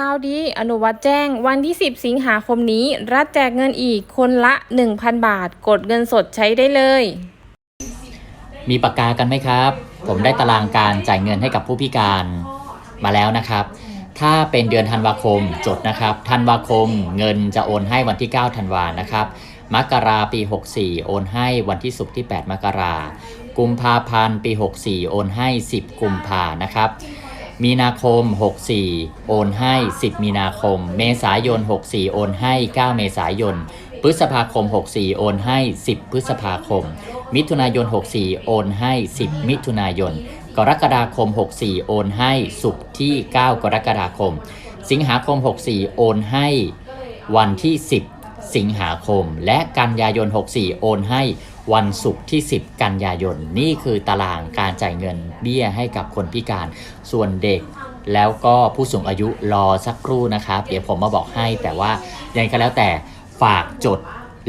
ข่าวดีอนุวัตแจ้ง วันที่ 10 สิงหาคมนี้ รัฐแจกเงินอีกคนละ 1,000 บาท กดเงินสดใช้ได้เลย มีปากกากันไหมครับ ผมได้ตารางการจ่ายเงินให้กับผู้พิการมาแล้วนะครับ ถ้าเป็นเดือนธันวาคมจดนะครับธันวาคมเงินจะโอนให้วันที่ 9 ธันวานะครับมกราปี 64 โอนให้วันที่ศุกร์ที่ 8 มกรากุมภาพันธ์ปี 64 โอนให้ 10 กุมภานะครับ มีนาคม 64 โอนให้ 10 มีนาคม เมษายน 64 โอนให้ 9 เมษายน พฤษภาคม 64 โอนให้ 10 พฤษภาคม มิถุนายน 64 โอนให้ 10 มิถุนายน กรกฎาคม 64 โอนให้ศุกร์ที่ 9 กรกฎาคม สิงหาคม 64 โอนให้ วันที่ 10 สิงหาคม และกันยายน 64 โอนให้ วันศุกร์ที่ 10 กันยายน นี่คือตารางการจ่ายเงินเบี้ยให้กับคนพิการ ส่วนเด็กแล้วก็ผู้สูงอายุรอสักครู่นะครับ เดี๋ยวผมมาบอกให้แต่ว่ายังไงก็แล้วแต่ฝากจด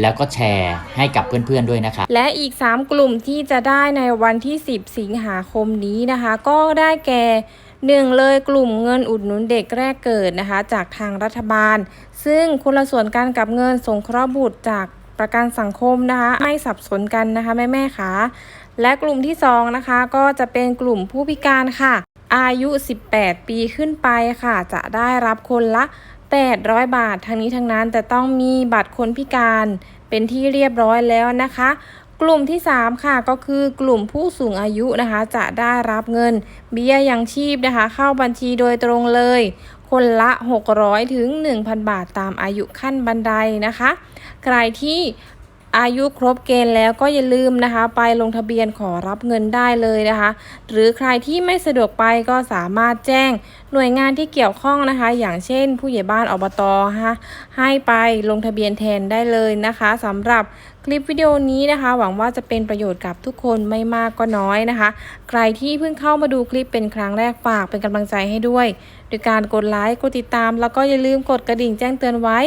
แล้วก็แชร์ให้กับเพื่อนๆด้วยนะครับและอีก 3 กลุ่มที่จะได้ในวันที่ 10 สิงหาคมนี้นะคะ ก็ได้แก่หนึ่งเลยกลุ่มเงินอุดหนุนเด็กแรกเกิดนะคะ จากทางรัฐบาล ซึ่งคนละส่วนกันกับเงินสงเคราะห์บุตรจาก ประกันสังคมนะคะ ไม่สับสนกันนะคะแม่แม่ๆค่ะและกลุ่มที่2นะคะก็จะเป็นกลุ่มผู้พิการค่ะ อายุ 18 ปีขึ้นไปค่ะ จะได้รับคนละ 800 บาททั้งนี้ทั้งนั้นแต่ต้องมีบัตรคนพิการเป็นที่เรียบร้อยแล้วนะคะ กลุ่มที่ 3 ค่ะก็คือกลุ่มผู้สูงอายุนะคะ จะได้รับเงิน เบี้ยยังชีพนะคะ เข้าบัญชีโดยตรงเลย คนละ 600 ถึง 1,000 บาทตามอายุขั้นบันไดนะคะ ใครที่ อายุครบเกณฑ์แล้วก็อย่าลืมนะคะ ไปลงทะเบียนขอรับเงินได้เลยนะคะ หรือใครที่ไม่สะดวกไปก็สามารถแจ้งหน่วยงานที่เกี่ยวข้องนะคะ อย่างเช่น ผู้ใหญ่บ้านอบตนะคะให้ไปลงทะเบียนแทนได้เลยนะคะสำหรับคลิปวิดีโอนี้นะคะ หวังว่าจะเป็นประโยชน์กับทุกคนไม่มากก็น้อยนะคะ ใครที่เพิ่งเข้ามาดูคลิปเป็นครั้งแรกฝากเป็นกำลังใจให้ด้วย โดยการกดไลค์กดติดตาม แล้วก็อย่าลืมกดกระดิ่งแจ้งเตือนไว้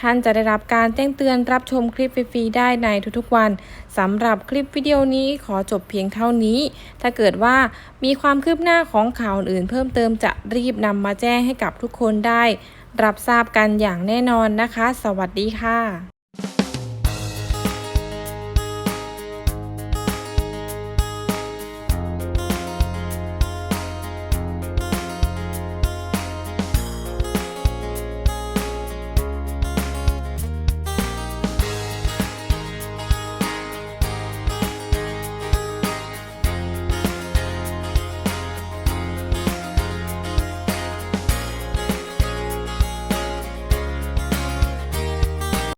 ท่านจะได้รับการแจ้งเตือนรับชมคลิปฟรีๆได้ในทุกๆวันสำหรับคลิปวิดีโอนี้ขอจบเพียงเท่านี้ ถ้าเกิดว่ามีความคืบหน้าของข่าวอื่นเพิ่มเติมจะรีบนำมาแจ้งให้กับทุกคนได้ รับทราบกันอย่างแน่นอนนะคะ สวัสดีค่ะ